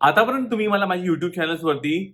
आतापर्यंत तुम्ही मला माझ्या युट्यूब चॅनल्सवरती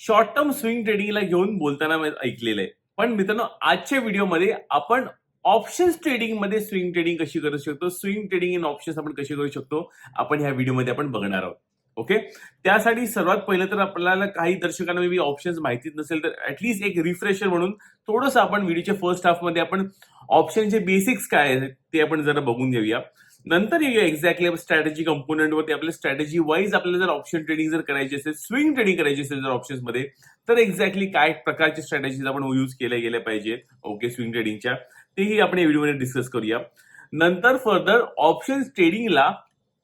शॉर्ट टर्म स्विंग ट्रेडिंगला घेऊन बोलताना मी ऐकलेलं आहे पण मित्रांनो आजच्या व्हिडिओमध्ये आपण ऑप्शन्स ट्रेडिंगमध्ये स्विंग ट्रेडिंग कशी करू शकतो? स्विंग ट्रेडिंग इन ऑप्शन्स आपण कशी करू शकतो? आपण ह्या व्हिडिओमध्ये आपण बघणार आहोत. ओके त्यासाठी सर्वात पहिलं तर आपल्याला काही दर्शकांना मी ऑप्शन्स माहितीच नसेल तर ऍटलीस्ट एक रिफ्रेशर म्हणून थोडंसं आपण व्हिडिओच्या फर्स्ट हाफमध्ये आपण ऑप्शनचे बेसिक्स काय आहेत ते आपण जरा बघून घेऊया. नंतर येऊया एक्झॅक्टली स्ट्रॅटेजी कंपोनंटवरती आपल्या स्ट्रॅटेजी वाईज आपल्याला जर ऑप्शन ट्रेडिंग जर करायची असेल स्विंग ट्रेडिंग करायची असेल जर ऑप्शन्समध्ये तर एक्झॅक्टली काय प्रकारचे स्ट्रॅटेजीज आपण यूज केल्या गेल्या पाहिजे? ओके स्विंग ट्रेडिंगच्या तेही आपण या व्हिडिओमध्ये डिस्कस करूया. नंतर फर्दर ऑप्शन ट्रेडिंगला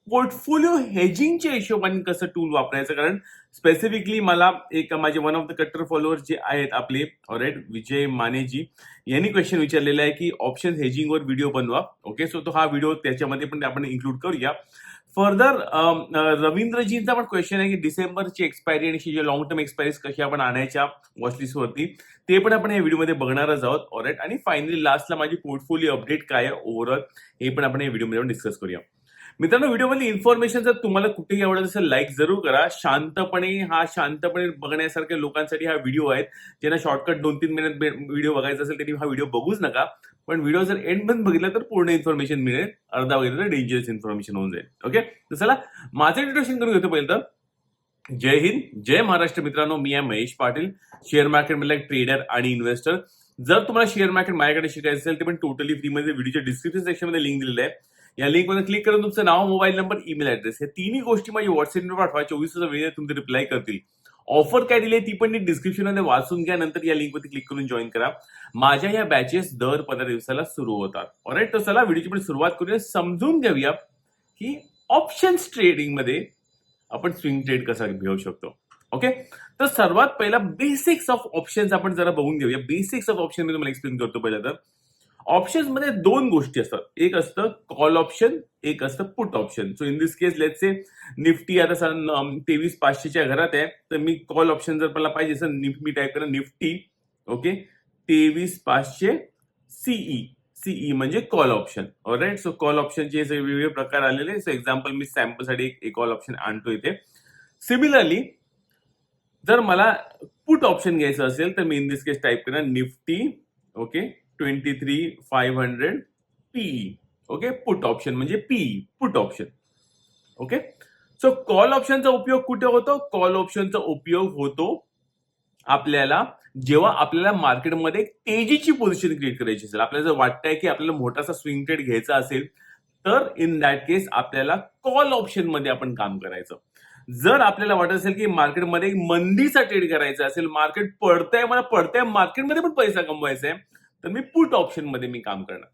पोर्टफोलिओ हेजिंगच्या हिशोबाने कसं टूल वापरायचं? कारण स्पेसिफिकली मला एक माझे वन ऑफ द कट्टर फॉलोअर्स जे आहेत आपले राईट विजय मानेजी यांनी क्वेश्चन विचारलेला आहे की ऑप्शन हेजिंगवर व्हिडिओ बनवा. ओके सो तो हा व्हिडिओ त्याच्यामध्ये पण आपण इन्क्लूड करूया. फर्दर um, uh, रवींद्रजींचा पण क्वेश्चन आहे की डिसेंबरची एक्सपायरी आणि जे लॉंग टर्म एक्सपायरीज कशी आपण आणायच्या वॉचलिस्टवरती ते पण आपण या व्हिडिओमध्ये बघणारच आहोत ऑलराईट आणि फायनली लास्टला माझी पोर्टफोलिओ अपडेट काय आहे ओव्हरऑल हे पण आपण या व्हिडिओमध्ये डिस्कस करूया. मित्रांनो व्हिडिओमधली इन्फॉर्मेशन जर तुम्हाला कुठेही आवडत असेल लाईक जरूर करा. शांतपणे हा शांतपणे बघण्यासारख्या लोकांसाठी हा व्हिडिओ आहेत. ज्यांना शॉर्टकट दोन तीन मिनिट व्हिडिओ बघायचा असेल त्यांनी हा व्हिडिओ बघूच नका. पण व्हिडिओ जर एंड पण बघितला तर पूर्ण इन्फॉर्मेशन मिळेल. अर्धा वगैरे तर डेंजरस इन्फॉर्मेशन होऊन जाईल. ओके तर चला माझं इंट्रोडक्शन करून घेतो पहिलं तर. जय हिंद जय महाराष्ट्र मित्रांनो. मी आहे महेश पाटील शेअर मार्केटमधला एक ट्रेडर आणि इन्व्हेस्टर जर तुम्हाला शेअर मार्केट माझ्याकडे शिकायचं असेल ते पण टोटली फ्रीमध्ये व्हिडिओच्या डिस्क्रिप्शन सेक्शनमध्ये लिंक दिलेलं आहे. या लिंकवर क्लिक करून तुमचं नाव मोबाईल नंबर ईमेल ऍड्रेस हे तिन्ही गोष्टी माझी व्हॉट्सअपवर पाठवा. चोवीस तास वेळेत तुमचे रिप्लाय करतील. ऑफर काय दिली ती पण डिस्क्रिप्शनमध्ये वाचून घ्या. नंतर या लिंकवरती क्लिक करून जॉईन करा. माझ्या या बॅचेस दर पंधरा दिवसाला सुरू होतात. ऑलराईट तर चला व्हिडिओची पण सुरुवात करूया. समजून घेऊया की ऑप्शन्स ट्रेडिंगमध्ये आपण स्विंग ट्रेड कसा घेऊ शकतो. ओके तर सर्वात पहिला बेसिक्स ऑफ ऑप्शन्स आपण जरा बघून घेऊया. बेसिक्स ऑफ ऑप्शन मी तुम्हाला एक्सप्लेन करतो पहिला तर. ऑप्शन्समध्ये दोन गोष्टी असतात. एक असतं कॉल ऑप्शन एक असतं put option so in this case let say Nifty आता तेवीस पाचशेच्या घरात आहे. तर मी कॉल ऑप्शन जर मला पाहिजे असेल मी टाईप करा निफ्टी ओके तेवीस पाचशे सीई सीई म्हणजे call option right so call ऑप्शनचे वेगवेगळे प्रकार आलेले सो एक्झाम्पल मी सॅम्पलसाठी एक कॉल ऑप्शन आणतो इथे. सिमिलरली जर मला पुट ऑप्शन घ्यायचं असेल तर मी इन दिस केस टाईप करा Nifty okay twenty three five hundred P okay put option म्हणजे P put option okay so call ऑप्शनचा उपयोग कुठे होतो? कॉल ऑप्शनचा उपयोग होतो आपल्याला जेव्हा आपल्याला मार्केटमध्ये तेजीची पोझिशन क्रिएट करायची असेल आपल्याला जर वाटतंय की आपल्याला मोठासा स्विंग ट्रेड घ्यायचा असेल तर इन दॅट केस आपल्याला कॉल ऑप्शनमध्ये आपण काम करायचं. जर आपल्याला वाटत असेल की मार्केटमध्ये मंदीचा ट्रेड करायचा असेल मार्केट पडतंय मला पडतंय मार्केटमध्ये पण पैसा कमवायचा आहे तर मी पुट ऑप्शनमध्ये मी काम करणार.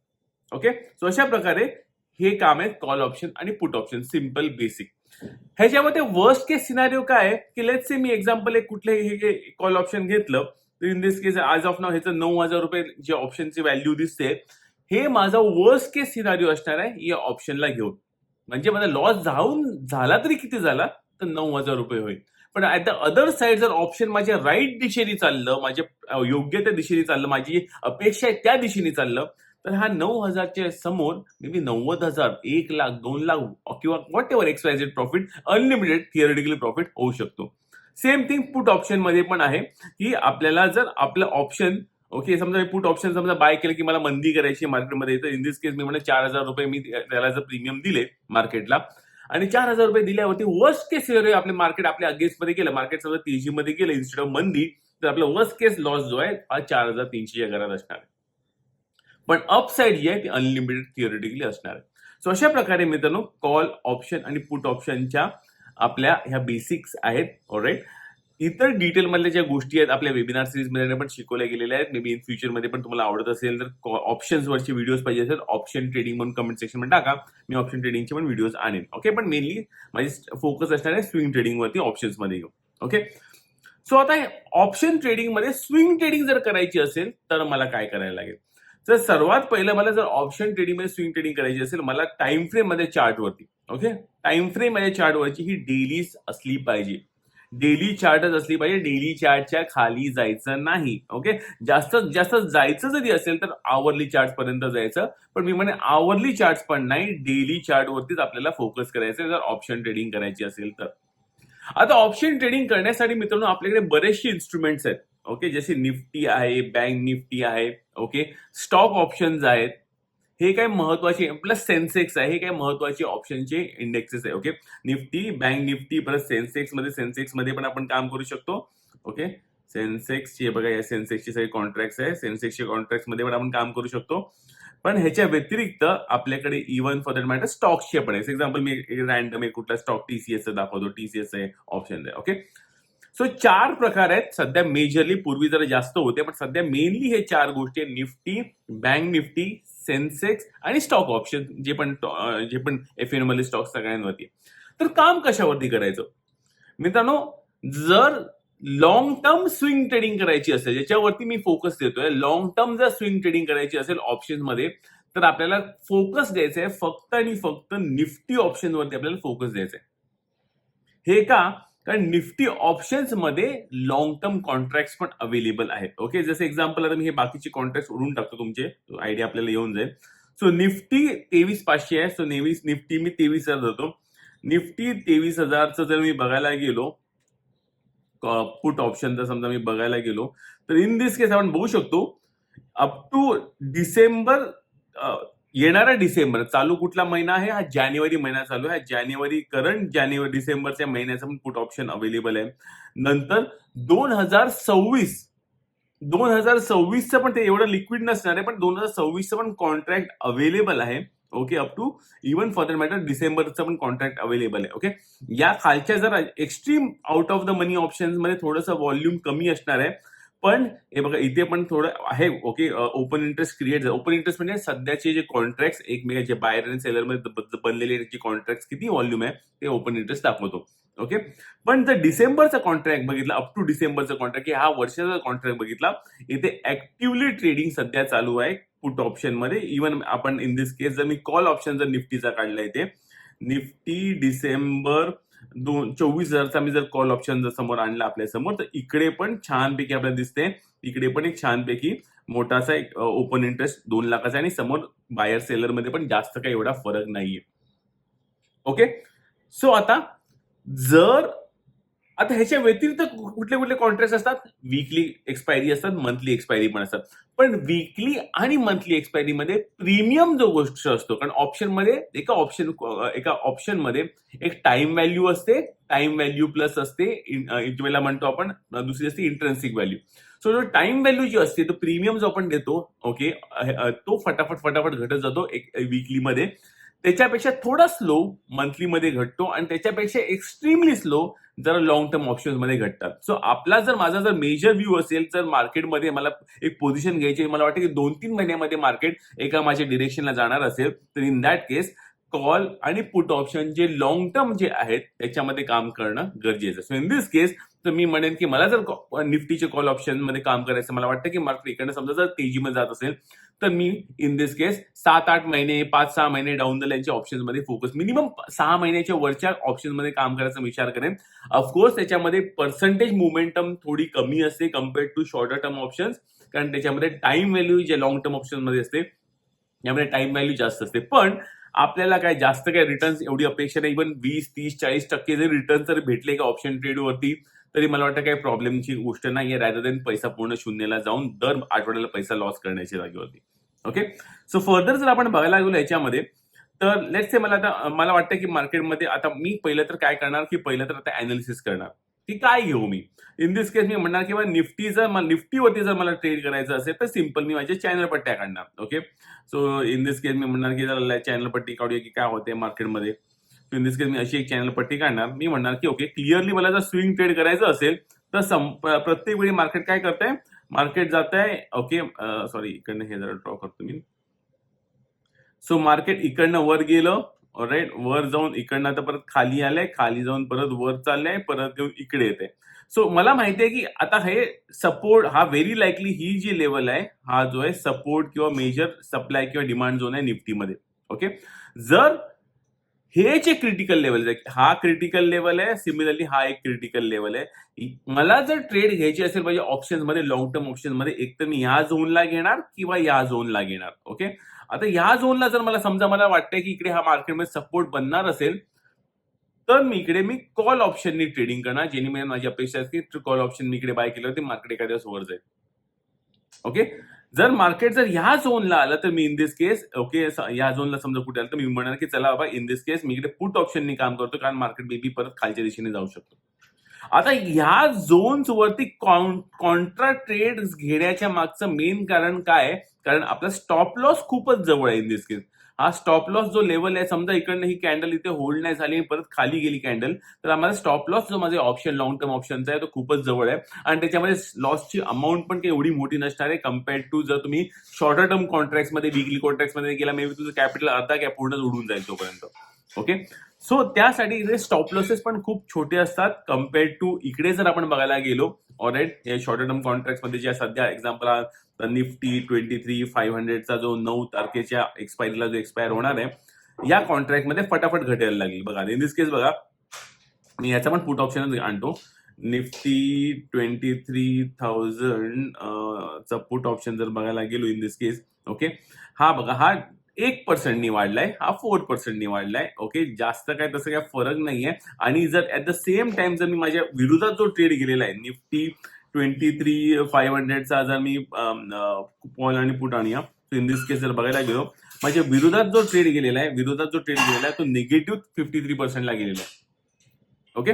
ओके सो अशा प्रकारे हे काम आहे कॉल ऑप्शन आणि पुट ऑप्शन सिंपल बेसिक ह्याच्यामध्ये वर्स्ट केस सिनारिओ काय आहे? की लेट से मी एक्झाम्पल एक कुठले हे कॉल ऑप्शन घेतलं तर इन दिस केस आज ऑफ नाव ह्याचं नऊ हजार रुपये जे ऑप्शनची व्हॅल्यू दिसते हे माझा वर्स्ट केस सिनारिओ असणार आहे या ऑप्शनला घेऊन. म्हणजे माझा लॉस जाऊन झाला तरी किती झाला? तर नऊ हजार रुपये होईल. पण ॲट द अदर साईड जर ऑप्शन माझ्या राईट दिशेने चाललं माझ्या योग्य त्या दिशेने चाललं माझी अपेक्षा आहे त्या दिशेने चाललं तर हा नऊ हजारच्या समोर मे बी नव्वद हजार एक लाख दोन लाख किंवा whatever एक्सपायझेड profit unlimited theoretically profit होऊ शकतो. सेम थिंग पुट ऑप्शनमध्ये पण आहे की आपल्याला जर आपलं ऑप्शन ओके समजा मी पुट ऑप्शन समजा बाय केलं की मला मंदी करायची मार्केटमध्ये तर इन दिस केस मी म्हणजे चार हजार रुपये मी त्याला जर प्रीमियम दिले मार्केटला आणि चार हजार रुपये दिल्यावरती वर्स्ट केस आपले मार्केट आपल्या अगेन्स्टमध्ये गेलं. मार्केट समजा तेजीमध्ये गेलं. इन्स्टेड ऑफ मंदी तर आपला वर्स्ट केस लॉस जो आहे हा चार हजार तीनशेच्या घरात असणार आहे. पण अपसाईड जी आहे ती अनलिमिटेड थिअरिटिकली असणार आहे. सो अशा प्रकारे मित्रांनो कॉल ऑप्शन आणि पुट ऑप्शनच्या आपल्या ह्या बेसिक्स आहेत. ऑलराईट इतर डिटेल मधल्या ज्या गोष्टी आहेत आपल्या वेबिनार सिरीजमध्ये पण शिकवल्या गेलेल्या आहेत. मे बी इन फ्युचरमध्ये पण तुम्हाला आवडत असेल तर ऑप्शन्स वरचे व्हिडिओज पाहिजे असेल ऑप्शन ट्रेडिंग म्हणून कमेंट सेक्शनमध्ये टाका. मी ऑप्शन ट्रेडिंगचे पण व्हिडिओज आणेन. ओके पण मेनली माझी फोकस असणार आहे स्विंग ट्रेडिंग वरती ऑप्शन्समध्ये घेऊन. ओके सो आता ऑप्शन ट्रेडिंगमध्ये स्विंग ट्रेडिंग जर करायची असेल तर मला काय करायला लागेल? तर सर्वात पहिलं मला जर ऑप्शन ट्रेडिंगमध्ये स्विंग ट्रेडिंग करायची असेल मला टाइम फ्रेममध्ये चार्ट वरती. ओके टाइम फ्रेममध्ये चार्ट वरची ही डेली असली पाहिजे. डेली चार्टच असली पाहिजे. डेली चार्टच्या खाली जायचं नाही. ओके? जास्त जास्त जायचं जरी असेल तर आवरली चार्ट पर्यंत जायचं. पण मी म्हणे आवरली चार्ट पण नाही डेली चार्ट वरतीच आपल्याला फोकस करायचं जर ऑप्शन ट्रेडिंग करायची असेल तर. आता ऑप्शन ट्रेडिंग करण्यासाठी मित्रांनो आपल्याकडे बरेचसे इन्स्ट्रुमेंट्स आहेत. ओके? जसे निफ्टी आहे बँक निफ्टी आहे. ओके? स्टॉक ऑप्शन्स आहेत. हे काय महत्त्वाचे प्लस सेन्सेक्स आहे हे काय महत्त्वाचे ऑप्शनचे इंडेक्सेस आहे okay Nifty bank Nifty plus सेन्सेक्समध्ये सेन्सेक्समध्ये पण आपण काम करू शकतो ओके सेन्सेक्सचे बघा या सेन्सेक्सचे सगळे कॉन्ट्रॅक्ट आहे सेन्सेक्सचे कॉन्ट्रॅक्टमध्ये पण आपण काम करू शकतो. पण ह्याच्या व्यतिरिक्त आपल्याकडे इव्हन फॉर दॅट मॅटर स्टॉक्सचे पण आहे. एक्झाम्पल मी रॅन्डम कुठला स्टॉक टीसीएस दाखवतो टीसीएस आहे ऑप्शन आहे ओके सो चार प्रकार आहेत सध्या मेजरली पूर्वी जरा जास्त होते पण सध्या मेनली हे चार गोष्टी आहेत निफ्टी बँक निफ्टी सेन्सेक्स आणि स्टॉक ऑप्शन जे पण जे पण एफ एनमध्ये स्टॉक सगळ्यांवरती. तर काम कशावरती करायचं? मित्रांनो जर लॉंग टर्म स्विंग ट्रेडिंग करायची असेल ज्याच्यावरती मी फोकस देतोय लॉंग टर्म जर स्विंग ट्रेडिंग करायची असेल ऑप्शनमध्ये तर आपल्याला फोकस द्यायचा आहे फक्त आणि फक्त निफ्टी ऑप्शन वरती आपल्याला फोकस द्यायचा आहे. हे का? कारण निफ्टी ऑप्शन्समध्ये लॉंग टर्म कॉन्ट्रॅक्ट पण अवेलेबल आहेत. ओके जसं एक्झाम्पल आता मी हे बाकीचे कॉन्ट्रॅक्ट उडून टाकतो तुमचे. आयडिया आपल्याला येऊन जाईल. सो निफ्टी तेवीस पाचशे आहे. सो नेवीस निफ्टी मी तेवीस हजार धरतो. निफ्टी तेवीस हजारचं जर मी बघायला गेलो पुट ऑप्शन समजा मी बघायला गेलो तर इन दिस केस आपण बघू शकतो अप टू डिसेंबर येणारा डिसेंबर चालू कुठला महिना आहे? हा जानेवारी महिना चालू आहे. जानेवारी करंट जानेवारी डिसेंबरच्या महिन्याचा पण पुट ऑप्शन अवेलेबल आहे. नंतर दोन हजार सव्वीस दोन हजार सव्वीसचं पण ते एवढं लिक्विड नसणार आहे पण दोन हजार सव्वीसचं पण कॉन्ट्रॅक्ट अवेलेबल आहे. Okay up to even for that matter डिसेंबरचं पण कॉन्ट्रॅक्ट अवेलेबल आहे. ओके या खालच्या जरा extreme out of the money ऑप्शन्समध्ये थोडंसं व्हॉल्यूम कमी असणार आहे. पण हे बघा इथे पण थोडं आहे okay open interest create open interest म्हणजे सध्याचे जे कॉन्ट्रॅक्ट एकमेकांचे बायर आणि सेलरमध्ये बनलेले जे कॉन्ट्रॅक्ट किती व्हॉल्यूम आहे ते ओपन इंटरेस्ट दाखवतो ओके पण जर डिसेंबरचा कॉन्ट्रॅक्ट बघितला अप टू डिसेंबरचा कॉन्ट्रॅक्ट हा वर्षाचा कॉन्ट्रॅक्ट बघितला इथे ऍक्टिव्हली ट्रेडिंग सध्या चालू आहे पुट ऑप्शनमध्ये. इव्हन आपण इन दिस केस जर मी कॉल ऑप्शन जर निफ्टीचा काढला इथे निफ्टी डिसेंबर दोन चोवीस हजारचा मी जर कॉल ऑप्शन जर समोर आणला आपल्यासमोर तर इकडे पण छानपैकी आपल्याला दिसते. इकडे पण एक छानपैकी मोठासा एक ओपन इंटरेस्ट दोन लाखाचा आणि समोर बायर सेलरमध्ये पण जास्त काही एवढा फरक नाहीये. ओके सो आता जर आता ह्याच्या व्यतिरिक्त कुठले कुठले कॉन्ट्रॅक्ट असतात? वीकली एक्सपायरी असतात मंथली एक्सपायरी पण असतात. पण वीकली आणि मंथली एक्सपायरी मध्ये प्रीमियम जो गोष्ट असतो कारण ऑप्शनमध्ये एका ऑप्शन एका ऑप्शनमध्ये एक टाइम व्हॅल्यू असते टाइम व्हॅल्यू प्लस असते ज्याला म्हणतो आपण दुसरी असते इंट्रेन्सिक व्हॅल्यू सो जो टाइम व्हॅल्यू जी असते तो प्रीमियम जो आपण देतो ओके तो फटाफट फटाफट घटत जातो एक वीकली मध्ये. त्याच्यापेक्षा थोडा स्लो मंथली मध्ये घटतो आणि त्याच्यापेक्षा एक्स्ट्रीमली स्लो जर लॉंग टर्म ऑप्शन्समध्ये घटतात. सो आपला जर माझा जर मेजर व्ह्यू असेल तर मार्केटमध्ये मला एक पोझिशन घ्यायची मला वाटतं की दोन तीन महिन्यामध्ये मार्केट एका माझ्या डिरेक्शनला जाणार असेल. तर इन दॅट केस कॉल आणि पुट ऑप्शन जे लॉंग टर्म जे आहेत त्याच्यामध्ये काम करणं गरजेचं सो इन दिस केस तर मी म्हणेन की मला जर निफ्टीचे कॉल ऑप्शनमध्ये काम करायचं मला वाटतं की मार्केट इकडनं समजा जर तेजीमध्ये जात असेल तर मी इन दिस केस सात आठ महिने पाच सहा महिने डाऊन द लाईनच्या ऑप्शनमध्ये फोकस मिनिमम सहा महिन्याच्या वरच्या ऑप्शनमध्ये काम करायचा विचार करेन. ऑफकोर्स त्याच्यामध्ये पर्सेंटेज मुवमेंटम थोडी कमी असते compared to shorter term options कारण त्याच्यामध्ये टाइम व्हॅल्यू जे लॉंग टर्म ऑप्शनमध्ये असते यामध्ये टाइम व्हॅल्यू जास्त असते. पण आपल्याला काय जास्त काय रिटर्न्स एवढी अपेक्षा नाही. इव्हन वीस तीस चाळीस टक्के जर रिटर्न जर भेटले का ऑप्शन ट्रेडवरती तरी मला वाटतं काही प्रॉब्लेमची गोष्ट नाही आहे. रॅदर देन पैसा पूर्ण शून्यला जाऊन दर आठवड्याला पैसा लॉस करण्याच्या जागेवरती. ओके सो फर्दर जर आपण बघायला गेलो याच्यामध्ये तर लेट्स से मला आता मला वाटतं की मार्केटमध्ये आता मी पहिलं तर काय करणार की पहिलं तर आता अनालिसिस करणार. की काय घेऊ मी? इन दिस केस मी म्हणणार की निफ्टी जर मला निफ्टीवरती जर मला ट्रेड करायचं असेल तर सिंपल मी माझ्या चॅनल पट्ट्या काढणार okay so in this case मी म्हणणार की जर चॅनल पट्टी काढूया की काय होते मार्केटमध्ये सो इन दिस केस मी अशी एक चॅनल पट्टी काढणार. मी म्हणणार की ओके क्लिअरली मला जर स्विंग ट्रेड करायचं असेल तर प्रत्येक वेळी मार्केट काय करतंय? मार्केट जात आहे ओके सॉरी इकडनं हे जरा ड्रॉ करतो मी. सो मार्केट इकडनं वर गेलं राईट वर जाऊन इकडनं आता परत खाली आलंय खाली जाऊन परत वर चाललंय परत येऊन इकडे येते सो मला माहिती आहे की आता हे सपोर्ट हा व्हेरी लाईकली ही जी लेवल आहे हा जो आहे सपोर्ट किंवा मेजर सप्लाय किंवा डिमांड झोन आहे निफ्टीमध्ये. ओके जर हे जे क्रिटिकल लेवल आहे हा क्रिटिकल लेवल आहे सिमिलरली हा एक क्रिटिकल लेवल आहे. मला जर ट्रेड घ्यायची असेल म्हणजे ऑप्शनमध्ये लॉंग टर्म ऑप्शनमध्ये एक तर मी या झोनला घेणार किंवा या झोनला घेणार ओके आता या झोनला जर मला समजा मला वाटतंय की इकडे हा मार्केटमध्ये सपोर्ट बनणार असेल तर मी इकडे मी कॉल ऑप्शननी ट्रेडिंग करणार जेणे माझी अपेक्षा असते की कॉल ऑप्शन मी इकडे बाय केलं होते मार्केट एखाद्या वर जाईल ओके जर मार्केट जर ह्या झोनला आलं तर मी इन दिस केस ओके या झोनला समजा कुठे आलं तर मी म्हणणार की चला बाबा इन दिस केस मी इकडे पुट ऑप्शननी काम करतो कारण मार्केट बेबी परत खालच्या दिशेने जाऊ शकतो. आता ह्या झोन्स वरती कॉन्ट्रा ट्रेड घेण्याच्या मागचं मेन कारण काय? कारण आपला स्टॉप लॉस खूपच जवळ आहे इन दिस केस हा स्टॉप लॉस जो लेवल आहे समजा इकडनं ही कॅन्डल इथे होल्ड नाही झाली परत खाली गेली कॅन्डल तर आम्हाला स्टॉप लॉस जो माझे ऑप्शन लॉंग टर्म ऑप्शनचा आहे तो खूपच जवळ आहे. आणि त्याच्यामध्ये लॉसची अमाऊंट पण काही एवढी मोठी नसणार आहे कम्पेअर्ड टू जर तुम्ही शॉर्टर टर्म कॉन्ट्रॅक्टमध्ये विकली कॉन्ट्रॅक्टमध्ये गेला मे बी तुझं कॅपिटल अर्धा कॅप पूर्णच उडून जाईल तोपर्यंत. ओके? सो त्यासाठी इथे स्टॉप लॉसेस पण खूप छोटे असतात कम्पेअर्ड टू इकडे जर आपण बघायला गेलो ऑलराईट हे शॉर्ट टर्म कॉन्ट्रॅक्टमध्ये जे सध्या example Nifty twenty three five हंड्रेडचा जो नऊ तारखेच्या एक्सपायरीला जो एक्सपायर होणार आहे या कॉन्ट्रॅक्टमध्ये फटाफट घटायला लागली. बघा इन दिस केस बघा मी याचा पण पुट ऑप्शन आणतो. निफ्टी ट्वेंटी थ्री थाउजंड चा पुट ऑप्शन जर बघायला गेलो इन दिस केस ओके हा बघा हा एक पर्सेंटनी वाढलाय हा फोर पर्सेंटनी वाढलाय. ओके जास्त काय तसं काय फरक नाहीये. आणि जर ऍट द सेम टाइम जर मी माझ्या विरोधात जो ट्रेड गेलेला आहे निफ्टी ट्वेंटी थ्री फाईव्ह हंड्रेडचा जर मी कॉल आणि पुट आणूया इन दिस केस जर बघायला गेलो माझ्या विरोधात जो ट्रेड गेलेला आहे विरोधात जो ट्रेड गेलेला आहे तो निगेटिव्ह फिफ्टी थ्री पर्सेंटला गेलेला आहे. ओके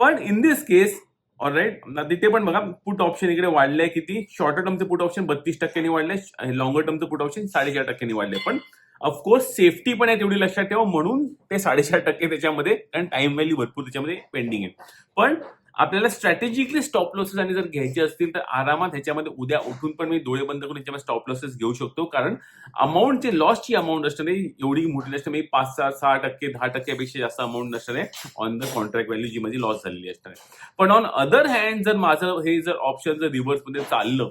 पण in this case all alright तिथे पण बघा पुट ऑप्शन इकडे वाढलंय किती? शॉर्टर टर्मचे पुट ऑप्शन बत्तीस टक्क्यांनी वाढलंय. लॉंगर टर्मचं पुट ऑप्शन साडेचार टक्क्यांनी वाढले पण ऑफकोर्स सेफ्टी पण आहे तेवढी लक्षात ठेवा. म्हणून ते साडेचार टक्के त्याच्यामध्ये कारण टाइम व्हॅल्यू भरपूर त्याच्यामध्ये पेंडिंग आहे. पण आपल्याला स्ट्रॅटेजिकली स्टॉप लॉसेस आणि जर घ्यायचे असतील तर आरामात ह्याच्यामध्ये उद्या उठून पण मी डोळे बंद करून ह्याच्यामध्ये स्टॉप लॉसेस घेऊ शकतो. कारण अमाऊंट जे लॉसची अमाऊंट असणार नाही एवढी मोठी नसते. म्हणजे पाच सहा सहा टक्के दहा टक्क्यापेक्षा जास्त अमाऊंट नसणार आहे ऑन द कॉन्ट्रॅक्ट व्हॅल्यू जी माझी लॉस झालेली असणार आहे पण ऑन अदर हँड जर माझं हे जर ऑप्शन जर रिव्हर्समध्ये चाललं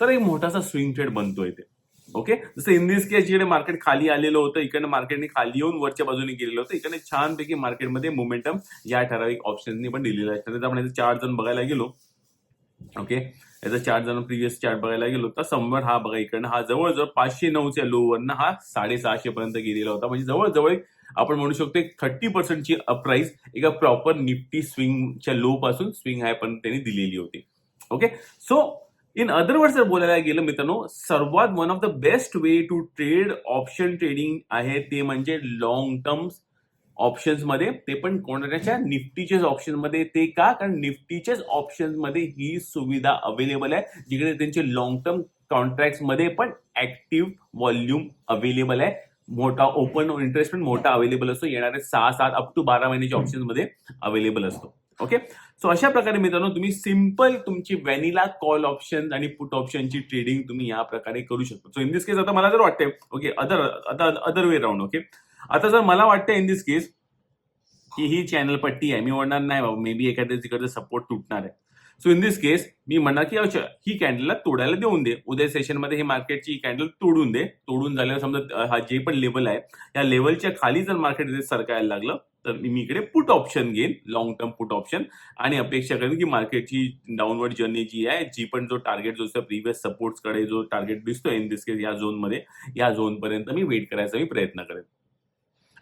तर एक मोठासा स्विंग ट्रेड बनतोय ते. ओके जसं इन दिस केस जिकडे मार्केट खाली आलेलं होतं इकडे मार्केटने खाली येऊन वरच्या बाजूने गेलेलं होतं इकडे छानपैकी मार्केटमध्ये मोमेंटम या ठराविक ऑप्शननी पण दिलेलं आहे. तर आपण याचा चार्ट जण बघायला गेलो ओके याचा चार्ट जण प्रिव्हियस चार्ट बघायला गेलो तर समोर हा बघा इकडनं हा जवळजवळ पाचशे नऊच्या लो वरनं हा साडेसहाशे पर्यंत गेलेला होता. म्हणजे जवळजवळ एक आपण म्हणू शकतो एक थर्टी पर्सेंटची प्राइस एका प्रॉपर निफ्टी स्विंगच्या लो पासून स्विंग हाय पर्यंत त्यांनी दिलेली होती. Okay so in other word जर बोलायला गेलं मित्रांनो सर्वात one of the best way to trade option trading आहे ते म्हणजे लॉंग टर्म ऑप्शन्समध्ये. ते पण कोणाच्या निफ्टीचेच ऑप्शनमध्ये ते का? कारण निफ्टीचेच ऑप्शनमध्ये ही सुविधा अवेलेबल आहे जिकडे त्यांचे लॉंग टर्म कॉन्ट्रॅक्टमध्ये पण ऍक्टिव्ह व्हॉल्यूम अवेलेबल आहे. मोठा ओपन इंटरेस्ट पण मोठा अवेलेबल असतो. येणारे सहा सात अप टू बारा महिन्याच्या ऑप्शनमध्ये अवेलेबल असतो. ओके सो अशा प्रकारे मित्रांनो तुम्ही सिंपल तुमची व्हॅनिला कॉल ऑप्शन आणि पुट ऑप्शनची ट्रेडिंग तुम्ही या प्रकारे करू शकता. सो इन दिस केस आता मला जर वाटतंय ओके अदर आता अदर वे राऊंड ओके आता जर मला वाटतं इन दिस केस की ही चॅनल पट्टी आहे मी म्हणणार नाही बाबा मे बी एखाद्या तिकडचा सपोर्ट तुटणार आहे. सो इन दिस केस मी म्हणणार की अच्छा ही कॅन्डलला तोडायला देऊन दे. उद्या सेशनमध्ये हे मार्केटची कॅन्डल तोडून दे. तोडून झाल्यावर समजा हा जे पण लेवल आहे या लेवलच्या खाली जर मार्केट सरकायला लागलं तर मी इकडे पुट ऑप्शन घेईन. लॉंग टर्म पुट ऑप्शन आणि अपेक्षा करेन की मार्केटची डाऊनवर्ड जर्नी जी आहे जी पण जो टार्गेट जो असतो प्रिव्हियस सपोर्ट्सकडे जो टार्गेट दिसतोय इन दिस केस या झोनमध्ये या झोनपर्यंत मी वेट करायचा मी प्रयत्न करेन.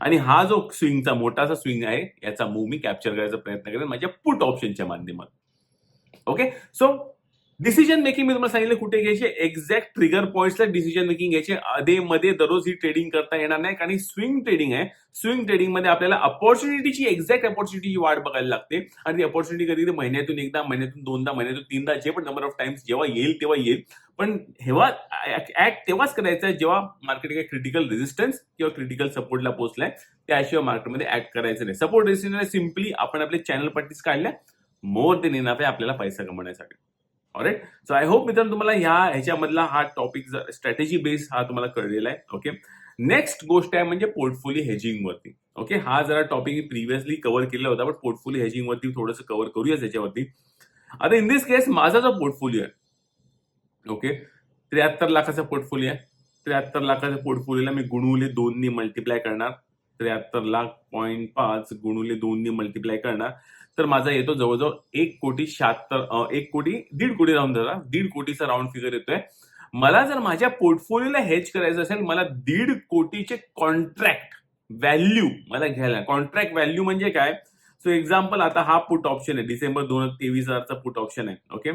आणि हा जो स्विंगचा मोठासा स्विंग आहे याचा मूव्ह मी कॅप्चर करायचा प्रयत्न करेन माझ्या पुट ऑप्शनच्या माध्यमात ओके सो डिसिजन मेकिंग मी तुम्हाला सांगितलं कुठे घ्यायचे? एक्झॅक्ट ट्रिगर पॉईंट्सला डिसिजन मेकिंग घ्यायचे. अधे मध्ये दररोज ही ट्रेडिंग करता येणार नाही. कारण स्विंग ट्रेडिंग आहे. स्विंग ट्रेडिंगमध्ये आपल्याला अपॉर्च्युनिटीची एक्झॅक्ट अपॉर्च्युनिटीची वाट बघायला लागते. आणि ती अपॉर्च्युनिटी कधी महिन्यातून एकदा महिन्यातून दोनदा महिन्यातून तीनदा जे पण नंबर ऑफ टाइम्स जेव्हा येईल तेव्हा येईल. पण हेव्हा ऍक्ट तेव्हाच करायचं जेव्हा मार्केट काही क्रिटिकल रेजिस्टन्स किंवा क्रिटिकल सपोर्टला पोहोचलाय. त्याशिवाय मार्केटमध्ये ऍक्ट करायचं नाही. सपोर्ट रेजिस्टन्स सिम्पली आपण आपले चॅनल पट्टीस काढल्या. मोर देन इनफ आहे आपल्याला पैसा कमवण्यासाठी. ऑरेट सो आय होप मित्रांनो तुम्हाला ह्या ह्याच्यामधला हा टॉपिक स्ट्रॅटेजी बेस हा तुम्हाला कळलेला आहे. ओके नेक्स्ट गोष्ट आहे म्हणजे पोर्टफोलिओ हेजिंग वरती. ओके हा जरा टॉपिक मी प्रिव्हियसली कव्हर केला होता बट पोर्टफोलिओ हेजिंग वरती थोडंसं कव्हर करूया त्याच्यावरती आता इन दिस केस माझा जो पोर्टफोलिओ आहे ओके त्र्याहत्तर लाखाचा पोर्टफोलिओ आहे. त्र्याहत्तर लाखाच्या पोर्टफोलिओला मी गुणुले दोननी मल्टिप्लाय करणार. त्र्याहत्तर लाख पॉईंट पाच गुणुले दोननी मल्टिप्लाय करणार. तर माझा येतो जवळजवळ एक कोटी शहात्तर एक कोटी दीड कोटी राऊंड झाला. दीड कोटीचा राऊंड फिगर येतोय. मला जर माझ्या पोर्टफोलिओला हेज करायचं असेल मला दीड कोटीचे कॉन्ट्रॅक्ट व्हॅल्यू मला घ्यायला कॉन्ट्रॅक्ट व्हॅल्यू म्हणजे काय? सो एक्झाम्पल आता हा पुट ऑप्शन आहे. डिसेंबर दोन हजार तेवीस हजारचा पुट ऑप्शन आहे. ओके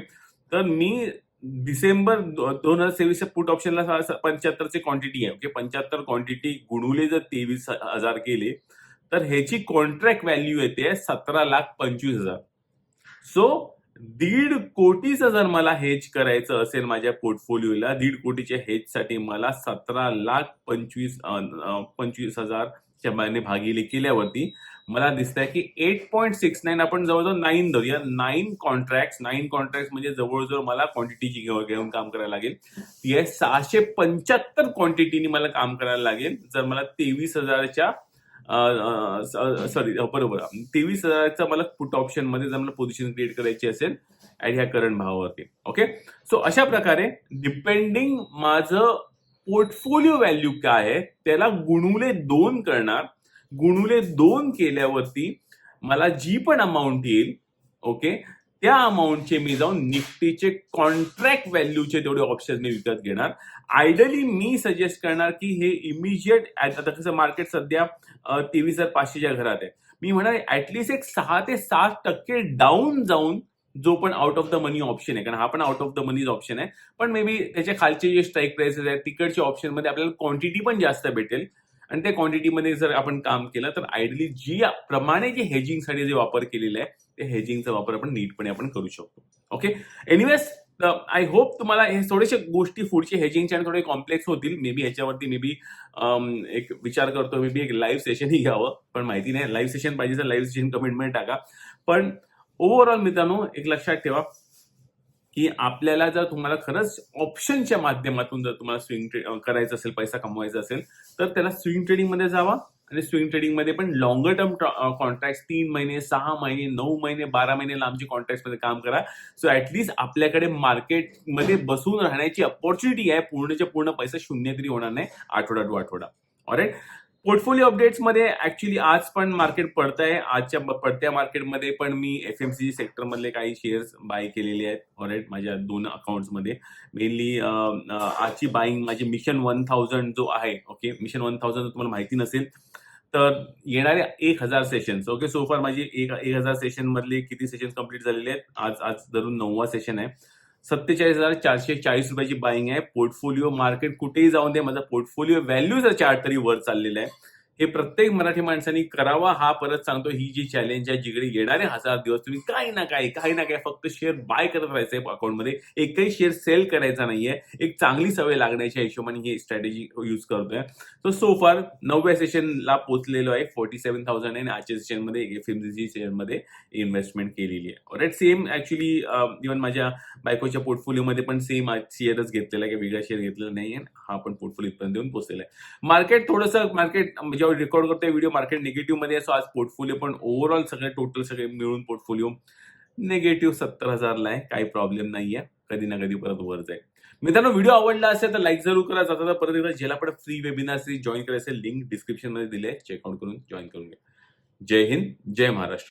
तर मी डिसेंबर दोन हजार तेवीसच्या पुट ऑप्शनला पंच्याहत्तरची क्वांटिटी आहे. ओके पंच्याहत्तर क्वांटिटी गुणवले जर तेवीस हजार केले तर ह्याची कॉन्ट्रॅक्ट व्हॅल्यू येते सतरा लाख पंचवीस हजार. सो दीड कोटीचं जर मला हेज करायचं असेल माझ्या पोर्टफोलिओला दीड कोटीच्या हेजसाठी मला सतरा लाख पंचवीस पंचवीस हजारच्या माने भागिले केल्यावरती मला दिसतंय की एट पॉईंट सिक्स नाईन आपण जवळजवळ नाईन धरूया नाईन कॉन्ट्रॅक्ट नाईन कॉन्ट्रॅक्ट म्हणजे जवळजवळ मला क्वांटिटीची घेऊन घेऊन काम करायला लागेल. ती आहे सहाशे पंच्याहत्तर क्वांटिटीनी मला काम करायला लागेल. जर मला तेवीस हजारच्या सॉरी बरोबर. तेवीस हजाराचा मला पुट ऑप्शनमध्ये जर मला पोझिशन क्रिएट करायची असेल ऍट ह्या करंट भावावरती. ओके सो अशा प्रकारे डिपेंडिंग माझं पोर्टफोलिओ व्हॅल्यू काय आहे त्याला गुणुले दोन करणार. गुणुले दोन केल्यावरती मला जी पण अमाऊंट येईल ओके त्या अमाऊंटचे मी जाऊन निफ्टीचे कॉन्ट्रॅक्ट व्हॅल्यूचे तेवढे ऑप्शन मी विकत घेणार. आयडली मी सजेस्ट करणार की हे इमिजिएट आता कसं मार्केट सध्या तेवीस हजार पाचशेच्या घरात आहे. मी म्हणणार ऍटलिस्ट एक सहा ते सात टक्के डाऊन जाऊन जो पण out of the money option आहे कारण हा पण out of the money's option आहे. पण मे बी त्याच्या खालचे जे स्ट्राईक प्राइसेस आहेत तिकडच्या ऑप्शनमध्ये आपल्याला क्वांटिटी पण जास्त भेटेल. आणि त्या क्वांटिटीमध्ये जर आपण काम केलं तर आयडली जी प्रमाणे जे हेजिंगसाठी जे वापर केलेला आहे ते हेजिंगचा वापर आपण नीटपणे आपण करू शकतो. ओके एनिवेज आय होप तुम्हाला हे थोडेसे गोष्टी पुढचे हेजिंगचे आणि थोडे कॉम्प्लेक्स होतील. मे बी ह्याच्यावरती मे बी um, एक विचार करतो. मे बी एक लाईव्ह सेशनही घ्यावं पण माहिती नाही. लाईव्ह सेशन पाहिजे तर लाईव्ह सेशन कमेंटमध्ये टाका. पण ओव्हरऑल मित्रांनो एक लक्षात ठेवा. की आपल्याला जर तुम्हाला खरंच ऑप्शनच्या माध्यमातून जर तुम्हाला स्विंग ट्रेड करायचं असेल पैसा कमवायचा असेल तर त्याला स्विंग ट्रेडिंगमध्ये जावा आणि स्विंग ट्रेडिंगमध्ये पण लॉंगर टर्म कॉन्ट्रॅक्ट तीन महिने सहा महिने नऊ महिने बारा महिने लांबची कॉन्ट्रॅक्टमध्ये काम करा. सो ऍटलीस्ट आपल्याकडे मार्केटमध्ये बसून राहण्याची अपॉर्च्युनिटी आहे. पूर्णच्या पूर्ण पैसा शून्य तरी होणार नाही आठवडा टू आठवडा. ऑरेट पोर्टफोलिओ अपडेट्समध्ये ऍक्च्युली आज पण मार्केट पडतंय. आजच्या पडत्या मार्केटमध्ये पण मी एफ एम सी सेक्टरमधले काही शेअर्स बाय केलेले आहेत. ऑरेट माझ्या दोन अकाउंट्समध्ये मेनली आजची बाईंग माझी मिशन वन थाउजंड जो आहे ओके मिशन वन थाउजंड तुम्हाला माहिती नसेल तर येणारे एक हजार सेशन्स ओके सो फार माझी एक एक हजार सेशनमधले किती सेशन्स कंप्लीट झालेले आहेत? आज आज धरून नववा सेशन आहे. सत्तेचाळीस हजार चारशे चाळीस रुपयाची बाईंग आहे. पोर्टफोलिओ मार्केट कुठेही जाऊन दे माझा पोर्टफोलिओ व्हॅल्यू जर चार्ट तरी वर चाललेला आहे. हे प्रत्येक मराठी माणसांनी करावा हा परत सांगतो ही जी चॅलेंज आहे जिकडे येणारे हजार दिवस तुम्ही काही ना काही काही ना काही फक्त शेअर बाय करत राहायचंय अकाउंटमध्ये एकही शेअर सेल करायचा नाहीये. एक चांगली सवय लागण्याच्या हिशोबाने ही स्ट्रॅटेजी युज करतोय. तो सो फार नवव्या सेशनला पोहोचलेलो आहे फोर्टी सेव्हन थाउजंड आणि आजच्या सेशनमध्ये एफ एम सी शेअरमध्ये इन्व्हेस्टमेंट केलेली आहे. रेट सेम ऍक्च्युली इव्हन माझ्या बायकोच्या पोर्टफोलिओमध्ये पण सेम शेअरच घेतलेला आहे वेगळा शेअर घेतलेला नाही आहे हा पण पोर्टफोलिओ इथपर्यंत देऊन पोहोचलेला आहे. मार्केट थोडंसं मार्केट म्हणजे ज्यावेळी रेकॉर्ड करतोय व्हिडिओ मार्केट निगेटिव्हमध्ये सो आज पोर्टफोलिओ पण ओव्हरऑल सगळे टोटल सगळे मिळून पोर्टफोलिओ निगेटिव्ह सत्तर हजारला आहे. काही प्रॉब्लेम नाहीये. कधी ना कधी परत वर जाईल. मित्रांनो व्हिडिओ आवडला असेल तर लाईक जरूर करा. जाता जाता परत एकदा ज्याला पण फ्री वेबिनार जॉईन करायचे लिंक डिस्क्रिप्शनमध्ये दिले चेकआउट करून जॉईन करून घ्या. जय हिंद जय महाराष्ट्र.